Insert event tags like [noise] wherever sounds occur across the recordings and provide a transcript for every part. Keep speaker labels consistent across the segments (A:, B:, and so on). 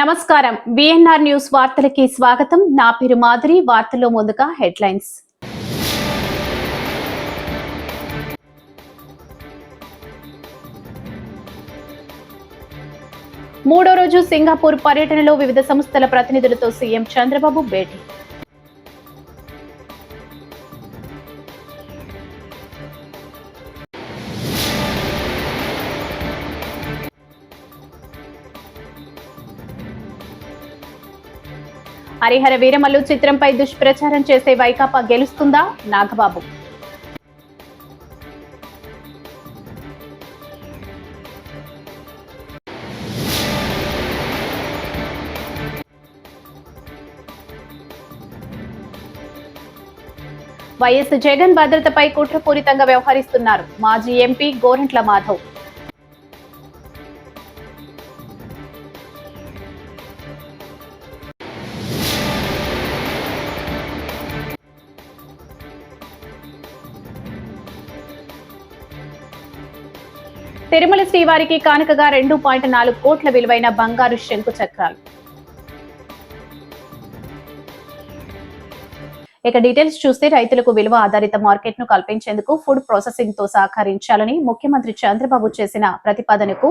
A: నమస్కారం. VNR news వార్తలకి స్వాగతం. నా పేరు మాధురి. వార్తల్లో ముందుగా హెడ్లైన్స్. మూడో రోజు సింగపూర్ పర్యటనలో వివిధ సంస్థల ప్రతినిధులతో సీఎం చంద్రబాబు భేటీ. హరిహర వీరమల్లు చిత్రంపై దుష్ప్రచారం చేసే వైకాపా గెలుస్తుందా? నాగబాబు. వైఎస్ జగన్ భద్రతపై కుట్రపూరితంగా వ్యవహరిస్తున్నారు. మాజీ ఎంపీ గోరంట్ల మాధవ్. తిరుమల శ్రీవారికి కానుకగా రెండు పాయింట్ నాలుగు కోట్ల విలువైన బంగారు శంకు చక్రాలు ఇక డీటెయిల్స్ చూస్తే రైతులకు విలువ ఆధారిత మార్కెట్ను కల్పించేందుకు ఫుడ్ ప్రాసెసింగ్తో సహకరించాలని ముఖ్యమంత్రి చంద్రబాబు చేసిన ప్రతిపాదనకు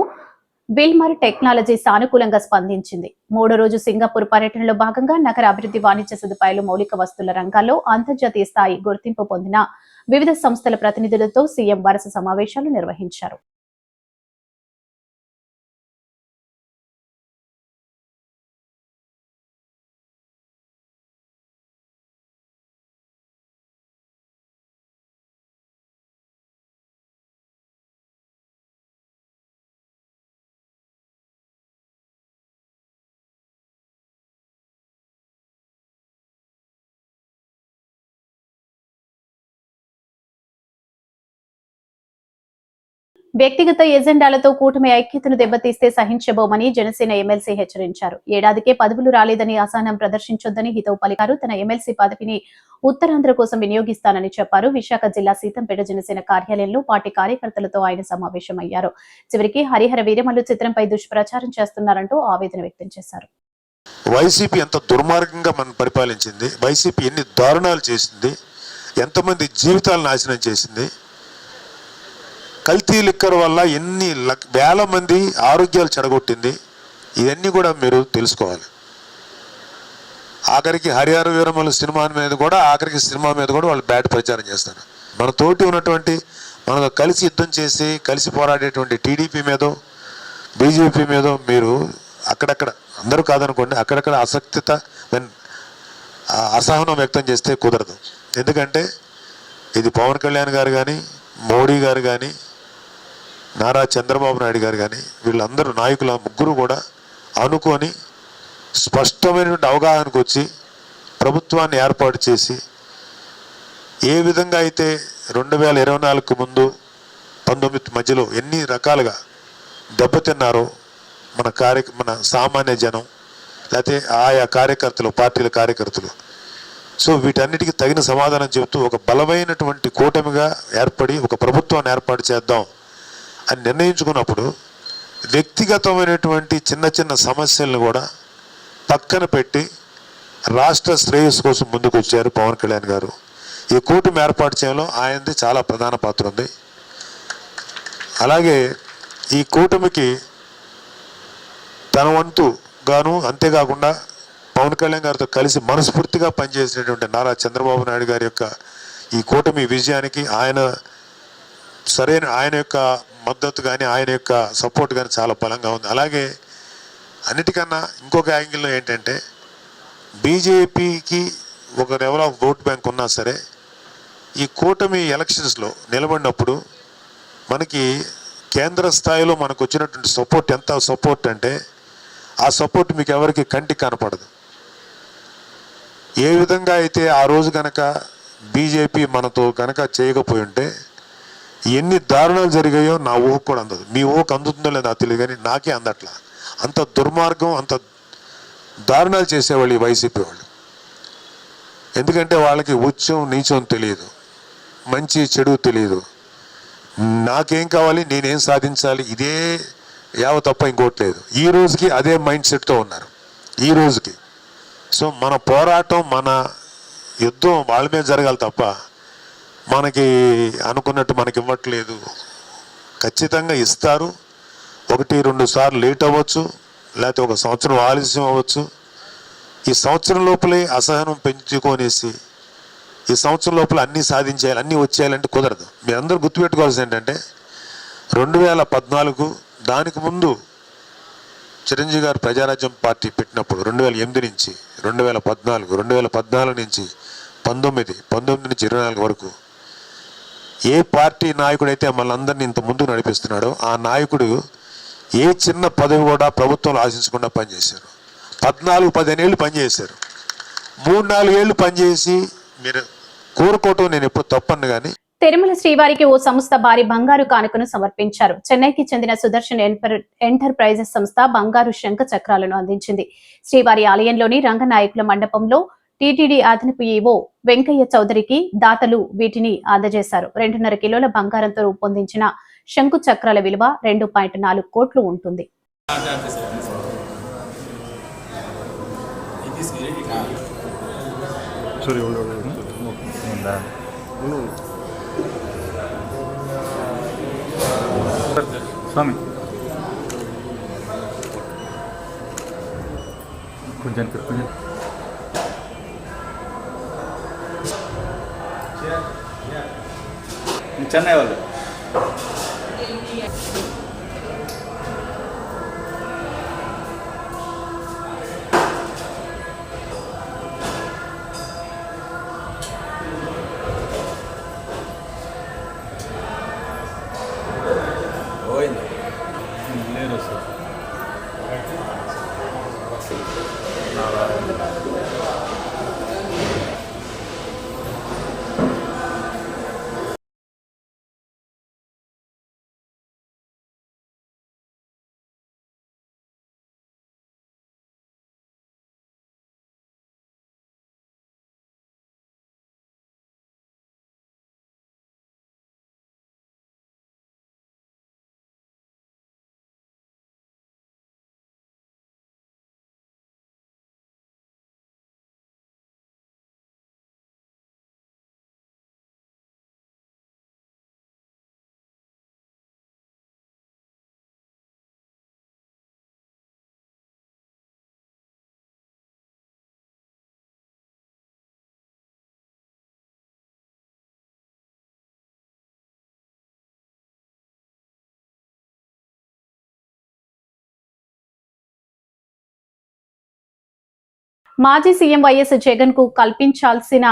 A: బిల్మర్ టెక్నాలజీ సానుకూలంగా స్పందించింది. మూడో రోజు సింగపూర్ పర్యటనలో భాగంగా నగర అభివృద్ధి వాణిజ్య సదుపాయాలు మౌలిక వస్తువుల రంగాల్లో అంతర్జాతీయ స్థాయి గుర్తింపు పొందిన వివిధ సంస్థల ప్రతినిధులతో సీఎం వరుస సమావేశాలు నిర్వహించారు. వ్యక్తిగత ఎజెండాలతో కూటమి ఐక్యతను దెబ్బతీస్తే సహించబోమని జనసేన ఎమ్మెల్సీ హెచ్చరించారు. ఏడాదికే పదవులు రాలేదని అసహనం ప్రదర్శించొద్దని హితవు పలికారు. తన ఎమ్మెల్సీ పదవిని ఉత్తరాంధ్ర కోసం వినియోగిస్తానని చెప్పారు. విశాఖ జిల్లా సీతంపేట జనసేన కార్యాలయంలో పార్టీ కార్యకర్తలతో ఆయన సమావేశమయ్యారు. చివరికి హరిహర వీరమల్లు చిత్రంపై దుష్ప్రచారం చేస్తున్నారంటూ ఆవేదన వ్యక్తం చేశారు.
B: వైసీపీ ఎంత దుర్మార్గంగా మనం పరిపాలించింది వైసీపీ ఎన్ని దారుణాలు చేసింది ఎంతమంది జీవితాలు నాశనం చేసింది కల్తీ లిక్కర్ వల్ల ఎన్ని లక్- వేల మంది ఆరోగ్యాలు చెడగొట్టింది ఇవన్నీ కూడా మీరు తెలుసుకోవాలి. ఆఖరికి హరిహర వీరమల సినిమా మీద కూడా ఆఖరికి సినిమా మీద కూడా వాళ్ళు బ్యాట్ ప్రచారం చేస్తారు. మన తోటి ఉన్నటువంటి మనతో కలిసి యుద్ధం చేసి కలిసి పోరాడేటువంటి టీడీపీ మీదో బీజేపీ మీదో మీరు అక్కడక్కడ అందరూ కాదనుకోండి అక్కడక్కడ అసక్తిత అసహనం వ్యక్తం చేస్తే కుదరదు. ఎందుకంటే ఇది పవన్ కళ్యాణ్ గారు కానీ మోడీ గారు కానీ నారా చంద్రబాబు నాయుడు గారు కానీ వీళ్ళందరూ నాయకుల ముగ్గురు కూడా అనుకొని స్పష్టమైనటువంటి అవగాహనకు వచ్చి ప్రభుత్వాన్ని ఏర్పాటు చేసి ఏ విధంగా అయితే రెండు వేల ఇరవై నాలుగుకు ముందు పంతొమ్మిది మధ్యలో ఎన్ని రకాలుగా దెబ్బతిన్నారో మన కార్య మన సామాన్య జనం లేకపోతే ఆయా కార్యకర్తలు పార్టీల కార్యకర్తలు. సో వీటన్నిటికీ తగిన సమాధానం చెబుతూ ఒక బలమైనటువంటి కూటమిగా ఏర్పడి ఒక ప్రభుత్వాన్ని ఏర్పాటు చేద్దాం. అని నిర్ణయించుకున్నప్పుడు వ్యక్తిగతమైనటువంటి చిన్న చిన్న సమస్యలను కూడా పక్కన పెట్టి రాష్ట్ర శ్రేయస్సు కోసం ముందుకు వచ్చారు పవన్ కళ్యాణ్ గారు. ఈ కూటమి ఏర్పాటు చేయడంలో ఆయనది చాలా ప్రధాన పాత్ర ఉంది. అలాగే ఈ కూటమికి తన వంతు గాను అంతేకాకుండా పవన్ కళ్యాణ్ గారితో కలిసి మనస్ఫూర్తిగా పనిచేసినటువంటి నారా చంద్రబాబు నాయుడు గారి యొక్క ఈ కూటమి విజయానికి ఆయన సరైన ఆయన యొక్క మద్దతు కానీ ఆయన యొక్క సపోర్ట్ కానీ చాలా బలంగా ఉంది. అలాగే అన్నిటికన్నా ఇంకొక యాంగిల్లో ఏంటంటే బీజేపీకి ఒక లెవెల్ ఆఫ్ ఓట్ బ్యాంక్ ఉన్నా సరే ఈ కూటమి ఎలక్షన్స్లో నిలబడినప్పుడు మనకి కేంద్ర స్థాయిలో మనకు వచ్చినటువంటి సపోర్ట్ ఎంత? సపోర్ట్ అంటే ఆ సపోర్ట్ మీకు ఎవరికి కంటికి కనపడదు. ఏ విధంగా అయితే ఆ రోజు కనుక బీజేపీ మనతో కనుక చేయకపోయి ఉంటే ఎన్ని దారుణాలు జరిగాయో నా ఊహకు కూడా అందదు. మీ ఊహకు అందుతుందో లేదో నాకు తెలియదు కానీ నాకే అందట్లా. అంత దుర్మార్గం అంత దారుణాలు చేసేవాళ్ళు ఈ వైసీపీ వాళ్ళు. ఎందుకంటే వాళ్ళకి ఉచ్చం నీచం తెలియదు. మంచి చెడు తెలియదు. నాకేం కావాలి నేనేం సాధించాలి ఇదే యావ తప్ప ఇంకోటి లేదు. ఈ రోజుకి అదే మైండ్ సెట్తో ఉన్నారు. ఈ రోజుకి. సో మన పోరాటం మన యుద్ధం వాళ్ళ మీద జరగాలి తప్ప మనకి అనుకున్నట్టు మనకి ఇవ్వట్లేదు. ఖచ్చితంగా ఇస్తారు. ఒకటి రెండు సార్లు లేట్ అవ్వచ్చు. లేకపోతే ఒక సంవత్సరం ఆలస్యం అవ్వచ్చు. ఈ సంవత్సరం లోపలే అసహనం పెంచుకొనేసి ఈ సంవత్సరం లోపల అన్నీ సాధించేయాలి అన్నీ వచ్చేయాలంటే కుదరదు. మీ అందరూ గుర్తుపెట్టుకోవాల్సింది ఏంటంటే రెండు వేల పద్నాలుగు దానికి ముందు చిరంజీవి గారు ప్రజారాజ్యం పార్టీ పెట్టినప్పుడు రెండు వేల ఎనిమిది నుంచి రెండు వేల పద్నాలుగు రెండు వేల పద్నాలుగు నుంచి పంతొమ్మిది పంతొమ్మిది నుంచి ఇరవై నాలుగు వరకు ఏ పార్టీ నాయకుడైతే మనల్ని అందరినీ ఇంత ముందుకు నడిపిస్తున్నాడో ఆ నాయకుడు ఏ చిన్న పదవి కూడా ప్రభుత్వంలో ఆశించకుండా పనిచేశారు. పద్నాలుగు పదిహేను ఏళ్ళు పనిచేశారు. మూడు నాలుగు ఏళ్ళు పనిచేసి మీరు కోరుకోవటం నేను ఎప్పుడు తప్పను కానీ
A: తిరుమల శ్రీవారికి ఓ సంస్థ భారీ బంగారు కానుకను సమర్పించారు. చెన్నైకి చెందిన సుదర్శన్ ఎంటర్ప్రైజెస్ సంస్థ బంగారు శంఖ చక్రాలను అందించింది. శ్రీవారి ఆలయంలోని రంగనాయకుల మండపంలో టీటీడీ అదనపు ఈవో వెంకయ్య చౌదరికి దాతలు వీటిని అందజేశారు. రెండున్నర కిలోల బంగారంతో రూపొందించిన శంకు చక్రాల విలువ రెండు పాయింట్ నాలుగు కోట్లు ఉంటుంది.
C: స్వామి. కొంచెం కొంచెం చెన్నై వాళ్ళు.
A: మాజీ సీఎం వైఎస్ జగన్కు కల్పించాల్సిన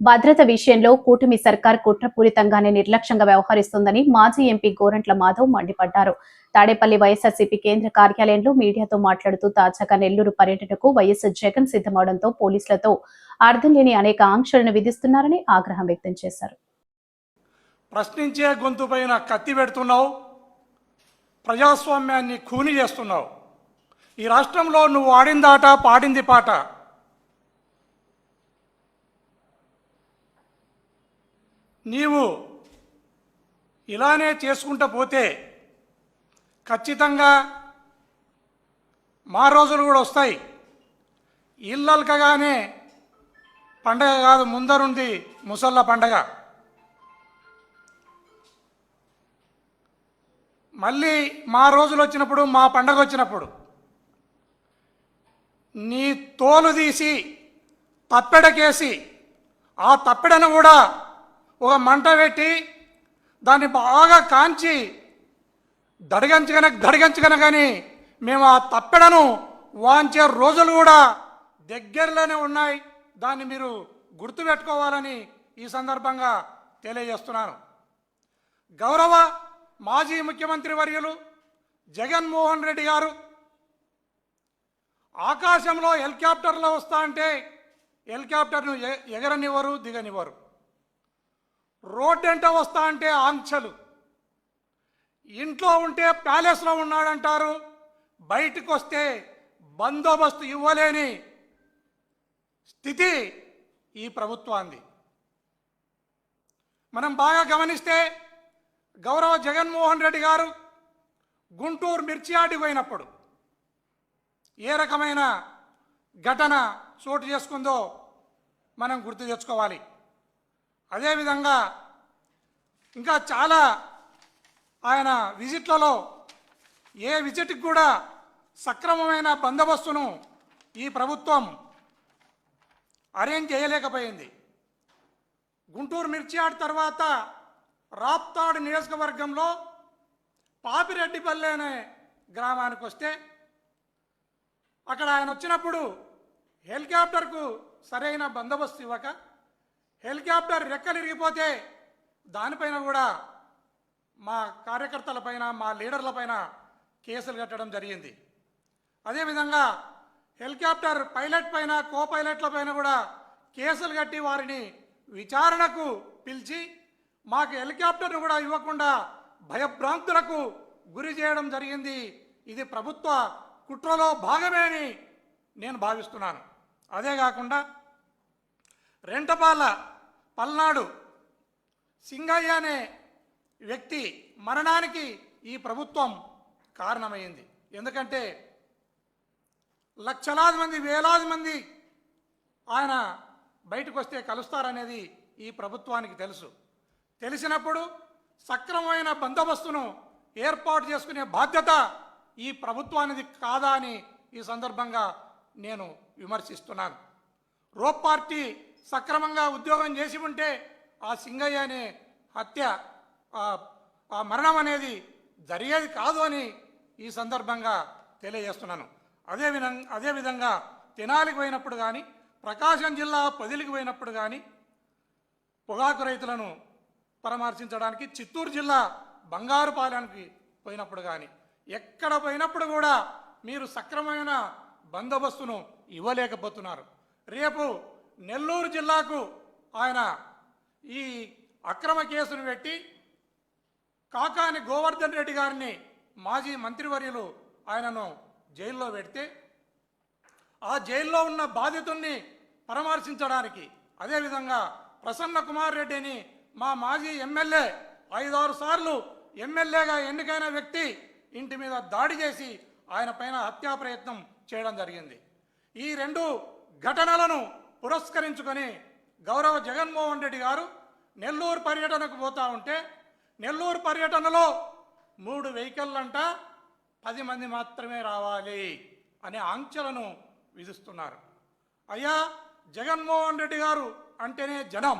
A: భద్రత విషయంలో కూటమి సర్కార్ కుట్రపూరితంగానే నిర్లక్ష్యంగా వ్యవహరిస్తోందని మాజీ ఎంపీ గోరంట్ల మాధవ్ మండిపడ్డారు. తాడేపల్లి వైఎస్ఆర్సీపీ కేంద్ర కార్యాలయంలో మీడియాతో మాట్లాడుతూ తాజాగా నెల్లూరు పర్యటనకు వైఎస్ జగన్ సిద్ధమవడంతో పోలీసులతో అర్థం లేని అనేక ఆంక్షలను విధిస్తున్నారని ఆగ్రహం వ్యక్తం చేశారు.
D: ప్రశ్నించే గొంతు పైన కత్తి పెడుతున్నావు ప్రజాస్వామ్యాన్ని ఖూని చేస్తున్నావు. ఈ రాష్ట్రంలో నువ్వు ఆడిందాట పాడింది పాట. నీవు ఇలానే చేసుకుంటూ పోతే ఖచ్చితంగా మా రోజులు కూడా వస్తాయి. ఇల్లల్కగానే పండగ కాదు ముందరుంది ముసళ్ళ పండగ. మళ్ళీ మా రోజులు వచ్చినప్పుడు మా పండగ వచ్చినప్పుడు నీ తోలు తీసి తప్పెడకేసి ఆ తప్పెడను కూడా ఒక మంట పెట్టి దాన్ని బాగా కాంచి దడిగంచగన దడిగంచగన కానీ మేము ఆ తప్పెడను వాంచే రోజులు కూడా దగ్గరలోనే ఉన్నాయి. దాన్ని మీరు గుర్తుపెట్టుకోవాలని ఈ సందర్భంగా తెలియజేస్తున్నాను. గౌరవ మాజీ ముఖ్యమంత్రి వర్యులు జగన్మోహన్ రెడ్డి గారు ఆకాశంలో హెలికాప్టర్లో వస్తా అంటే హెలికాప్టర్ను ఎగరనివ్వరు దిగనివ్వరు. రోడ్డు ఎంట వస్తా అంటే ఆంక్షలు. ఇంట్లో ఉంటే ప్యాలెస్లో ఉన్నాడంటారు బయటకు వస్తే బందోబస్తు ఇవ్వలేని స్థితి ఈ ప్రభుత్వాన్ని మనం బాగా గమనిస్తే గౌరవ జగన్మోహన్ రెడ్డి గారు గుంటూరు మిర్చియాడి పోయినప్పుడు ఏ రకమైన ఘటన చోటు చేసుకుందో మనం గుర్తు తెచ్చుకోవాలి. అదేవిధంగా ఇంకా చాలా ఆయన విజిట్లలో ఏ విజిట్కి కూడా సక్రమమైన బందోబస్తును ఈ ప్రభుత్వం అరేంజ్ చేయలేకపోయింది. గుంటూరు మిర్చియాడ్ తర్వాత రాప్తాడు నియోజకవర్గంలో పాపిరెడ్డిపల్లె అనే గ్రామానికి వస్తే అక్కడ ఆయన వచ్చినప్పుడు హెలికాప్టర్కు సరైన బందోబస్తు ఇవ్వక హెలికాప్టర్ రెక్కలు ఇరిగిపోతే దానిపైన కూడా మా కార్యకర్తలపైన మా లీడర్లపైన కేసులు కట్టడం జరిగింది. అదేవిధంగా హెలికాప్టర్ పైలట్ పైన కో పైలట్ల పైన కూడా కేసులు కట్టి వారిని విచారణకు పిలిచి మాకు హెలికాప్టర్ను కూడా ఇవ్వకుండా భయభ్రాంతులకు గురి చేయడం జరిగింది. ఇది ప్రభుత్వ కుట్రలో భాగమే అని నేను భావిస్తున్నాను. అదే కాకుండా రెంటపాల పల్నాడు సింగయ్య అనే వ్యక్తి మరణానికి ఈ ప్రభుత్వం కారణమైంది. ఎందుకంటే లక్షలాది మంది వేలాది మంది ఆయన బయటకు వస్తే కలుస్తారనేది ఈ ప్రభుత్వానికి తెలుసు. తెలిసినప్పుడు సక్రమమైన బందోబస్తును ఏర్పాటు చేసుకునే బాధ్యత ఈ ప్రభుత్వానికి కాదా అని ఈ సందర్భంగా నేను విమర్శిస్తున్నాను. రో పార్టీ సక్రమంగా ఉద్యోగం చేసి ఉంటే ఆ సింగయ్య అనే హత్య ఆ- మరణం అనేది జరిగేది కాదు అని ఈ సందర్భంగా తెలియజేస్తున్నాను. అదే విధంగా అదేవిధంగా తినాలికి పోయినప్పుడు కానీ ప్రకాశం జిల్లా పదిలికి పోయినప్పుడు కానీ పొగాకు రైతులను పరామర్శించడానికి చిత్తూరు జిల్లా బంగారుపాలెంకి పోయినప్పుడు కానీ ఎక్కడ పోయినప్పుడు కూడా మీరు సక్రమమైన బందోబస్తును ఇవ్వలేకపోతున్నారు. రేపు నెల్లూరు జిల్లాకు ఆయన ఈ అక్రమ కేసును పెట్టి కాకాని గోవర్ధన్ రెడ్డి గారిని మాజీ మంత్రివర్యులు ఆయనను జైల్లో పెడితే ఆ జైల్లో ఉన్న బాధితుల్ని పరామర్శించడానికి అదేవిధంగా ప్రసన్న కుమార్ రెడ్డిని మా మాజీ ఎమ్మెల్యే ఐదారు సార్లు ఎమ్మెల్యేగా ఎన్నికైన వ్యక్తి ఇంటి మీద దాడి చేసి ఆయన పైన హత్యా ప్రయత్నం చేయడం జరిగింది. ఈ రెండు ఘటనలను పురస్కరించుకొని గౌరవ జగన్మోహన్ రెడ్డి గారు నెల్లూరు పర్యటనకు పోతా ఉంటే నెల్లూరు పర్యటనలో మూడు వెహికల్లంట పది మంది మాత్రమే రావాలి అనే ఆంక్షలను విధిస్తున్నారు. అయ్యా జగన్మోహన్ రెడ్డి గారు అంటేనే జనం.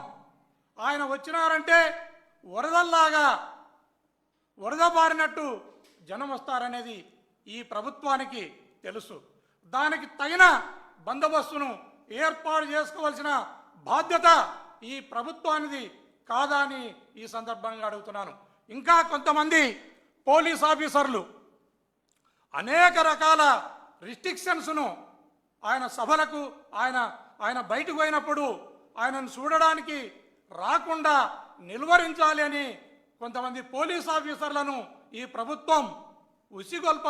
D: ఆయన వచ్చినారంటే వరదల్లాగా వరద బారినట్టు జనం వస్తారనేది ఈ ప్రభుత్వానికి తెలుసు. దానికి తగిన బందోబస్తును ఏర్పాటు చేసుకోవాల్సిన బాధ్యత ఈ ప్రభుత్వానిది కాదా అని ఈ సందర్భంగా అడుగుతున్నాను. ఇంకా కొంతమంది పోలీస్ ఆఫీసర్లు అనేక రకాల రిస్ట్రిక్షన్స్ను ఆయన సభలకు ఆయన ఆయన బయటకు పోయినప్పుడు ఆయనను చూడడానికి రాకుండా నిలువరించాలి అని కొంతమంది పోలీస్ ఆఫీసర్లను ఈ ప్రభుత్వం ఉసిగొల్ప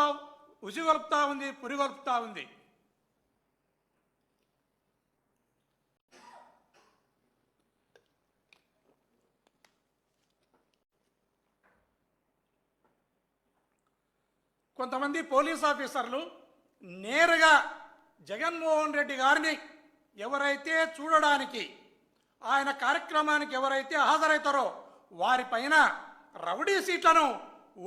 D: ఉసిగొల్పుతా ఉంది పురిగొల్పుతా ఉంది. కొంతమంది పోలీస్ ఆఫీసర్లు నేరుగా జగన్మోహన్ రెడ్డి గారిని ఎవరైతే చూడడానికి ఆయన కార్యక్రమానికి ఎవరైతే హాజరవుతారో వారిపైన రౌడీ సీట్లను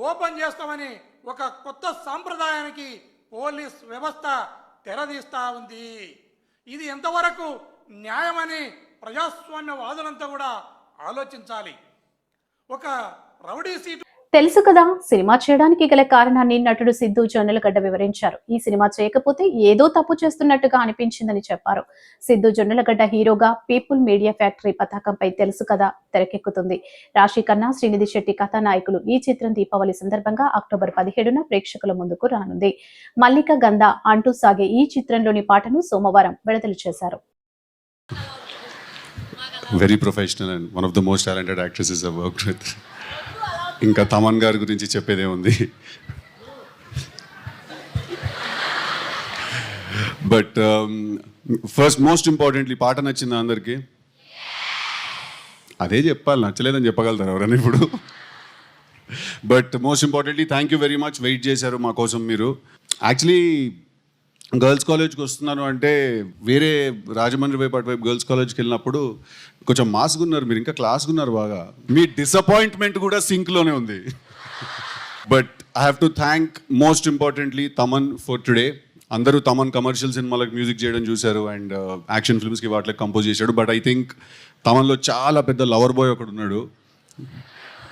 D: ఓపెన్ చేస్తామని ఒక కొత్త సాంప్రదాయానికి పోలీస్ వ్యవస్థ తెరదీస్తా ఉంది. ఇది ఎంతవరకు న్యాయమని ప్రజాస్వామ్యవాదులంతా కూడా ఆలోచించాలి. ఒక రౌడీ సీటు
A: తెలుసు కదా సినిమా చేయడానికి గల కారణాన్ని నటుడు సిద్ధు జొన్నలగడ్డ వివరించారు. ఈ సినిమా చేయకపోతే ఏదో తప్పు చేస్తున్నట్టుగా అనిపించిందని చెప్పారు. సిద్ధు జొన్నలగడ్డ హీరోగా పీపుల్ మీడియా ఫ్యాక్టరీ పతాకంపై తెలుసు కదా తెరకెక్కుతుంది. రాశి కన్నా శ్రీనిధి శెట్టి కథానాయకులు ఈ చిత్రం దీపావళి సందర్భంగా అక్టోబర్ పదిహేడున ప్రేక్షకుల ముందుకు రానుంది. మల్లిక గంధ అంటూ సాగే ఈ చిత్రంలోని పాటను సోమవారం విడుదల చేశారు.
E: Very professional and one of the most talented actresses I work with ఇంకా తమన్ గారి గురించి చెప్పేదే ఉంది. బట్ ఫస్ట్ మోస్ట్ ఇంపార్టెంట్లీ పాట నచ్చిందా అందరికీ. అదే చెప్పాలి నచ్చలేదని చెప్పగలుగుతారు ఎవరైనా ఇప్పుడు? But most importantly thank you very much wait చేశారు మా కోసం మీరు. యాక్చువల్లీ గర్ల్స్ కాలేజ్కి వస్తున్నాను అంటే వేరే రాజమండ్రి వైపు అటువైపు గర్ల్స్ కాలేజ్కి వెళ్ళినప్పుడు కొంచెం మాస్గా ఉన్నారు మీరు ఇంకా క్లాస్గా ఉన్నారు బాగా. మీ డిసప్పాయింట్మెంట్ కూడా సింక్లోనే ఉంది. But I have to thank most importantly Thaman for today అందరూ తమన్ కమర్షియల్ సినిమాలకు మ్యూజిక్ చేయడం చూశారు అండ్ యాక్షన్ ఫిల్మ్స్కి వాటికి కంపోజ్ చేశాడు. బట్ ఐ థింక్ తమన్లో చాలా పెద్ద లవర్ బాయ్ ఒకడు ఉన్నాడు.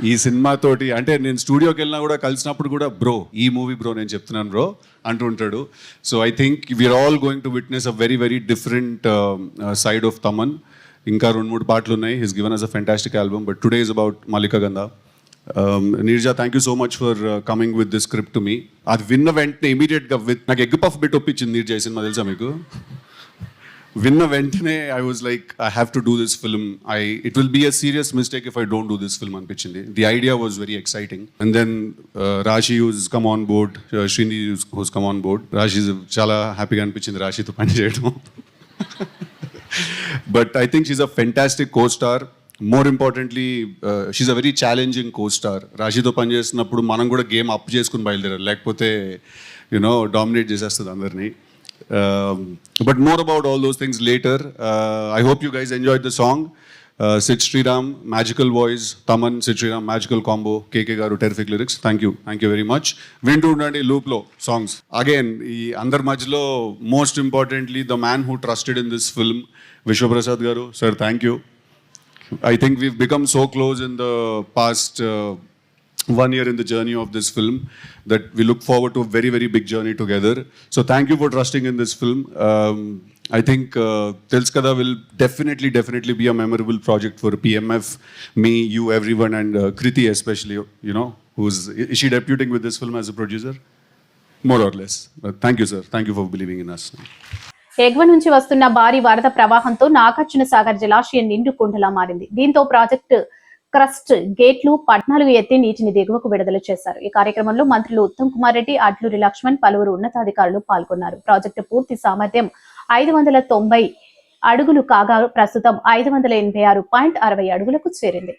E: ఈ సినిమాతోటి అంటే నేను స్టూడియోకి వెళ్ళినా కూడా కలిసినప్పుడు కూడా బ్రో ఈ మూవీ బ్రో నేను చెప్తున్నాను బ్రో అంటూ ఉంటాడు. So I think we're all going to witness a very very different side of Thaman ఇంకా రెండు మూడు పాటలు ఉన్నాయి his given us a fantastic album but today is about Mallika Gandha Neerja thank you so much for coming with this script to me అది విన్న వెంటనే ఇమీడియట్గా with నాకు ఎగ్ పఫ్ బిట్ ఒప్పించింది నీర్జా ఈ సినిమా తెలుసా మీకు? విన్న వెంటనే I was like I have to do this film I it will be a serious mistake if I don't do this film అనిపించింది. The idea was very exciting and then Rashi who's come on board Srini who's come on board Rashi చాలా హ్యాపీగా అనిపించింది రాశితో పని చేయడం [laughs] but I think she's a fantastic co star more importantly she's a very challenging co star రాజీతో పనిచేస్తున్నప్పుడు మనం కూడా game up చేసుకుని బయలుదేరారు లేకపోతే యునో డామినేట్ చేసేస్తుంది అందరినీ. But more about all those things later I hope you guys enjoy the song Sid Sriram magical voice Thaman Sid Sriram magical combo KK garu terrific lyrics thank you thank you very much వింటూ ఉండండి లూప్లో songs again ఈ అందరి మధ్యలో most importantly the man who trusted in this film Vishwaprasad Garu, sir, thank you. I think we've become so close in the past uh, one year in the journey of this film that we look forward to a very, very big journey together. So thank you for trusting in this film. Um, I think uh, Tilskada will definitely, definitely be a memorable project for PMF, me, you, everyone, and uh, Kriti especially, you know, who's, is she deputing with this film as a producer? More or less. Uh, thank you, sir. Thank you for believing in us.
A: ఎగువ నుంచి వస్తున్న భారీ వరద ప్రవాహంతో నాగార్జున సాగర్ జలాశయం నిండు కుండలా మారింది. దీంతో ప్రాజెక్టు క్రస్ట్ గేట్లు పద్నాలుగు ఎత్తి నీటిని దిగువకు విడుదల చేశారు. ఈ కార్యక్రమంలో మంత్రులు ఉత్తమ్ కుమార్ రెడ్డి అడ్లూరి లక్ష్మణ్ పలువురు ఉన్నతాధికారులు పాల్గొన్నారు. ప్రాజెక్టు పూర్తి సామర్థ్యం ఐదు వందల తొంభై అడుగులు కాగా ప్రస్తుతం ఐదు వందల ఎనభై ఆరు పాయింట్ అరవై అడుగులకు చేరింది.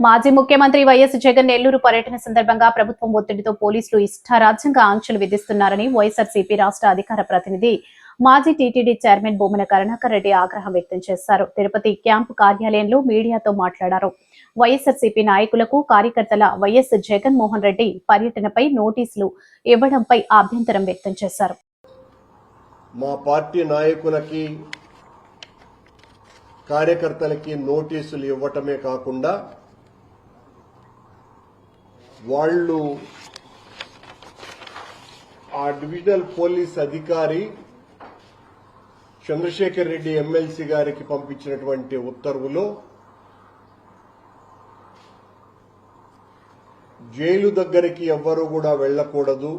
A: మాజీ ముఖ్యమంత్రి వైఎస్ జగన్ నెల్లూరు పర్యటన సందర్భంగా ప్రభుత్వం ఒత్తిడితో పోలీసులు ఇష్టారాజ్యంగా ఆంక్షలు విధిస్తున్నారని వైఎస్ఆర్సీపీ రాష్ట్ర అధికార ప్రతినిధి మాజీ టీటీడీ చైర్మన్ భూమన కరుణాకర్ రెడ్డి ఆగ్రహం వ్యక్తం చేశారు. తిరుపతి క్యాంపు కార్యాలయంలో మీడియాతో మాట్లాడారు. వైఎస్ఆర్సీపీ నాయకులకు కార్యకర్తల వైఎస్ జగన్మోహన్ రెడ్డి పర్యటనపై నోటీసులు ఇవ్వడంపై అభ్యంతరం వ్యక్తం చేశారు.
F: మా పార్టీ నాయకులకి కార్యకర్తలకి నోటీసులు ఇవ్వటమే కాకుండా వాళ్ళు ఆ డివిజనల్ పోలీస్ అధికారి చంద్రశేఖర్ రెడ్డి ఎమ్మెల్సీ గారికి పంపించినటువంటి ఉత్తర్వులో జైలు దగ్గరికి ఎవ్వరు కూడా వెళ్ళకూడదు.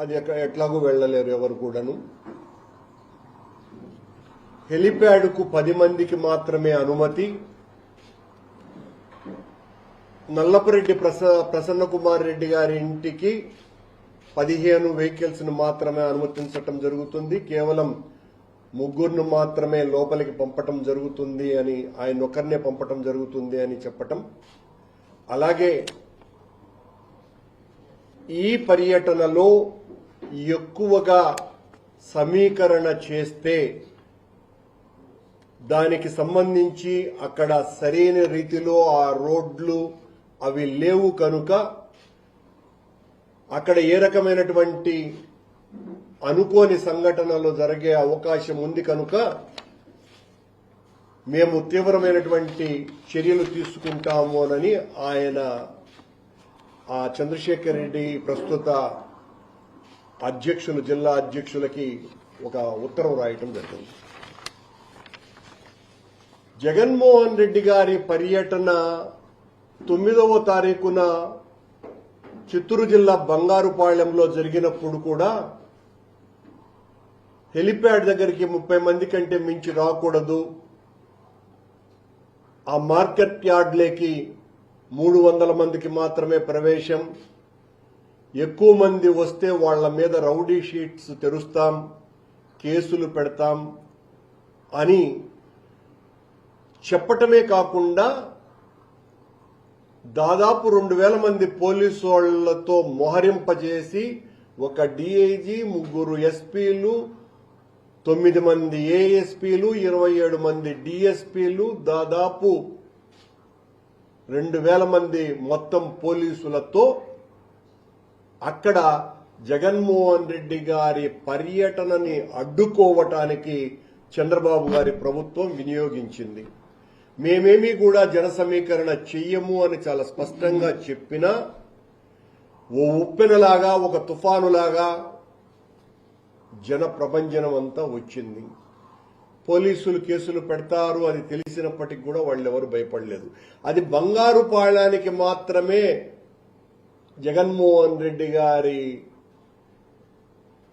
F: అది ఎట్లాగూ వెళ్ళలేరు ఎవరు కూడాను. హెలిప్యాడ్కు పది మందికి మాత్రమే అనుమతి. నల్లపురెడ్డి ప్రస ప్రసన్న కుమార్ రెడ్డి గారి ఇంటికి పదిహేను వెహికల్స్ను మాత్రమే అనుమతించటం జరుగుతుంది. కేవలం ముగ్గురును మాత్రమే లోపలికి పంపటం జరుగుతుంది అని ఆయన ఒకరినే పంపటం జరుగుతుంది అని చెప్పటం. అలాగే ఈ పర్యటనలో ఎక్కువగా సమీకరణ చేస్తే దానికి సంబంధించి అక్కడ సరైన రీతిలో ఆ రోడ్లు అవి లేవు కనుక అక్కడ ఏ రకమైనటువంటి అనుకోని సంఘటనలు జరిగే అవకాశం ఉంది కనుక మేము తీవ్రమైనటువంటి చర్యలు తీసుకుంటాము అని ఆయన ఆ చంద్రశేఖర్ రెడ్డి ప్రస్తుత అధ్యక్షులు జిల్లా అధ్యక్షులకి ఒక ఉత్తరం రాయటం జరిగింది. జగన్మోహన్ రెడ్డి గారి పర్యటన తొమ్మిదవ తారీఖున చిత్తూరు జిల్లా బంగారుపాళ్యంలో జరిగినప్పుడు కూడా హెలిప్యాడ్ దగ్గరికి ముప్పై మంది కంటే మించి రాకూడదు. ఆ మార్కెట్ యార్డ్లేకి మూడు వందల మందికి మాత్రమే ప్రవేశం. ఎక్కువ మంది వస్తే వాళ్ళ మీద రౌడీ షీట్స్ తెరుస్తాం కేసులు పెడతాం అని చెప్పటమే కాకుండా దాదాపు రెండు వేల మంది పోలీసు వాళ్ళతో మోహరింపజేసి ఒక డిఐజీ ముగ్గురు ఎస్పీలు తొమ్మిది మంది ఏఎస్పీలు ఇరవై ఏడు మంది డిఎస్పీలు దాదాపు రెండు వేల మంది మొత్తం పోలీసులతో అక్కడ జగన్మోహన్ రెడ్డి గారి పర్యటనని అడ్డుకోవటానికి చంద్రబాబు గారి ప్రభుత్వం వినియోగించింది. మేమేమీ కూడా జన సమీకరణ చెయ్యము అని చాలా స్పష్టంగా చెప్పినా ఓ ఉప్పెనలాగా ఒక తుఫానులాగా జన ప్రభంజనం అంతా వచ్చింది. పోలీసులు కేసులు పెడతారు అది తెలిసినప్పటికి కూడా వాళ్ళెవరు భయపడలేదు. అది బంగారు పాళానికి మాత్రమే జగన్మోహన్ రెడ్డి గారి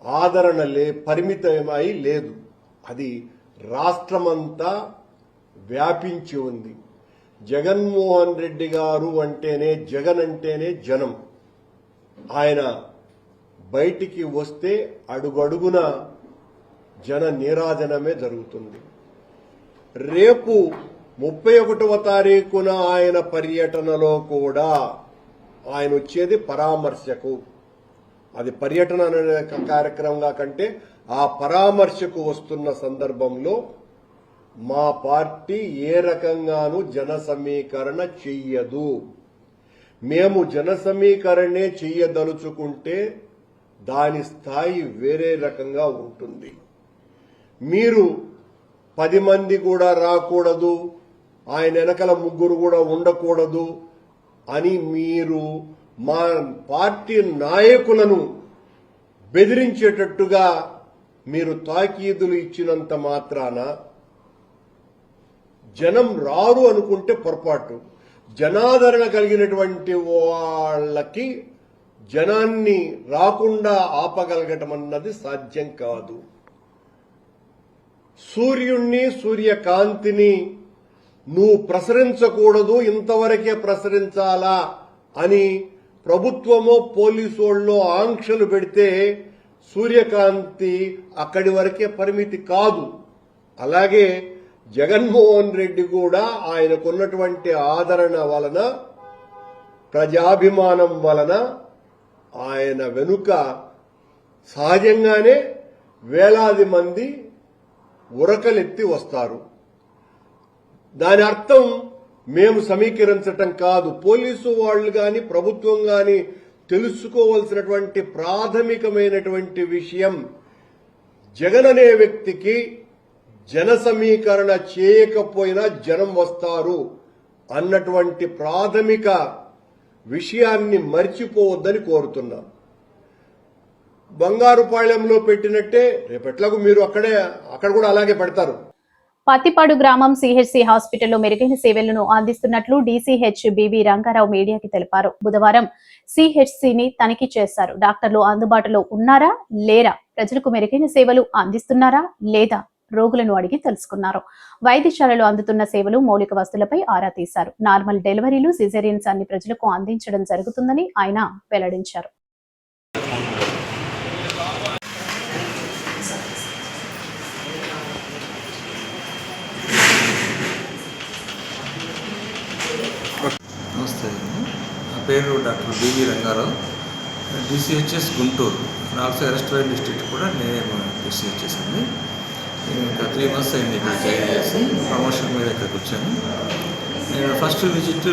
F: ఆదరణ లే పరిమితమై లేదు. అది రాష్ట్రమంతా వ్యాపించి ఉంది. జగన్మోహన్ రెడ్డి గారు అంటేనే జగన్ అంటేనే జనం. ఆయన బయటికి వస్తే అడుగడుగున జన నీరాజనమే జరుగుతుంది. రేపు ముప్పై ఒకటవ తారీఖున ఆయన పర్యటనలో కూడా ఆయన వచ్చేది పరామర్శకు. అది పర్యటన అనే కార్యక్రమంగా కంటే ఆ పరామర్శకు వస్తున్న సందర్భంలో మా పార్టీ ఏ రకంగానూ జన సమీకరణ చెయ్యదు. మేము జన సమీకరణే చెయ్యదలుచుకుంటే దాని స్థాయి వేరే రకంగా ఉంటుంది. మీరు పది మంది కూడా రాకూడదు ఆయన వెనకల ముగ్గురు కూడా ఉండకూడదు అని మీరు మా పార్టీ నాయకులను బెదిరించేటట్టుగా మీరు తాకీదులు ఇచ్చినంత మాత్రాన జనం రారు అనుకుంటే పొరపాటు. జనాదరణ కలిగినటువంటి వాళ్ళకి జనాన్ని రాకుండా ఆపగలగటం అన్నది సాధ్యం కాదు. సూర్యుణ్ణి సూర్యకాంతిని నువ్వు ప్రసరించకూడదు ఇంతవరకే ప్రసరించాలా అని ప్రభుత్వమో పోలీసు వాళ్ళో ఆంక్షలు పెడితే సూర్యకాంతి అక్కడి వరకే పరిమితి కాదు. అలాగే జగన్మోహన్ రెడ్డి కూడా ఆయనకున్నటువంటి ఆదరణ వలన ప్రజాభిమానం వలన ఆయన వెనుక సహజంగానే వేలాది మంది ఉరకలెత్తి వస్తారు. దాని అర్థం మేము సమీకరించటం కాదు. పోలీసు వాళ్ళు గాని ప్రభుత్వం గాని తెలుసుకోవలసినటువంటి ప్రాథమికమైనటువంటి విషయం జగన్ అనే వ్యక్తికి జన సమీకరణ చేయకపోయినా జనం వస్తారు అన్నటువంటి ప్రాథమిక విషయాన్ని మర్చిపోవద్దని కోరుతున్నాం. బంగారుపాళ్యంలో పెట్టినట్టే రేపట్లకు మీరు అక్కడే అక్కడ కూడా అలాగే పెడతారు.
A: పత్తిపాడు గ్రామం సిహెచ్సి హాస్పిటల్లో మెరుగైన సేవలను అందిస్తున్నట్లు డీసీహెచ్ బీబీ రంగారావు మీడియాకి తెలిపారు. బుధవారం సిహెచ్సిని తనిఖీ చేశారు. డాక్టర్లు అందుబాటులో ఉన్నారా లేరా? ప్రజలకు మెరుగైన సేవలు అందిస్తున్నారా లేదా? రోగులను అడిగి తెలుసుకున్నారు. వైద్యశాలలో అందుతున్న సేవలు మౌలిక వస్తువులపై ఆరా తీశారు. నార్మల్ డెలివరీలు సిజేరియన్స్ అన్ని ప్రజలకు అందించడం జరుగుతుందని ఆయన వెల్లడించారు.
G: నమస్తే నా పేరు doctor B V Rangarao. DCHS Guntur. నాల్సో restaurant district కూడా నేనే డిసిహెచ్ఎస్ అండి. నేను ఇంకా త్రీ మంత్స్ అయింది ఇక్కడ జాయిన్ చేసి ప్రమోషన్ మీద ఇక్కడికి వచ్చాను. నేను ఫస్ట్ విజిట్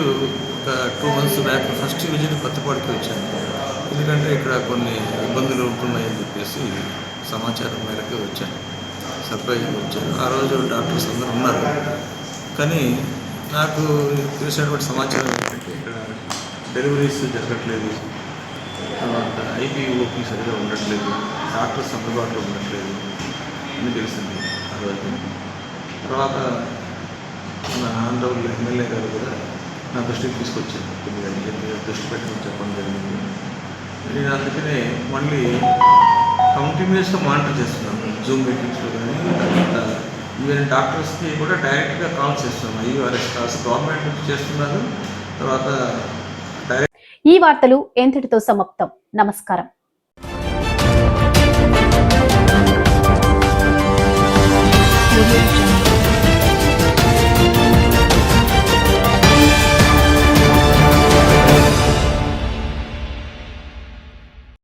G: ఒక two months back first visit కొత్తపాటికి వచ్చాను. ఎందుకంటే ఇక్కడ కొన్ని ఇబ్బందులు ఉంటున్నాయని చెప్పేసి సమాచారం మేరకు వచ్చాను. సర్ప్రైజ్గా వచ్చాను. ఆ రోజు డాక్టర్స్ అందరూ ఉన్నారు. కానీ నాకు తెలిసినటువంటి సమాచారం ఏంటంటే ఇక్కడ డెలివరీస్ జరగట్లేదు. తర్వాత ఐపీ సరిగా ఉండట్లేదు. డాక్టర్స్ అందుబాటులో ఉండట్లేదు. అని తెలిసింది. రోజు తర్వాత మన ఆంధ్రప్రదేశ్ ఎమ్మెల్యే గారు కూడా నా దృష్టికి తీసుకొచ్చారు. కొద్దిగా దీని దృష్టి పెట్టడం చెప్పడం జరిగింది. నేను అందుకనే మళ్ళీ కంటిన్యూస్గా మానిటర్ చేస్తున్నాను. జూమ్ మీటింగ్స్లో కానీ తర్వాత ఈవెన్ డాక్టర్స్కి కూడా డైరెక్ట్గా కాల్ చేస్తున్నాం ఐఆర్ఎస్ కాల్స్ గవర్నమెంట్ నుంచి చేస్తున్నారు. తర్వాత
A: ఈ వార్తలు ఎంతటితో సమాప్తం? నమస్కారం.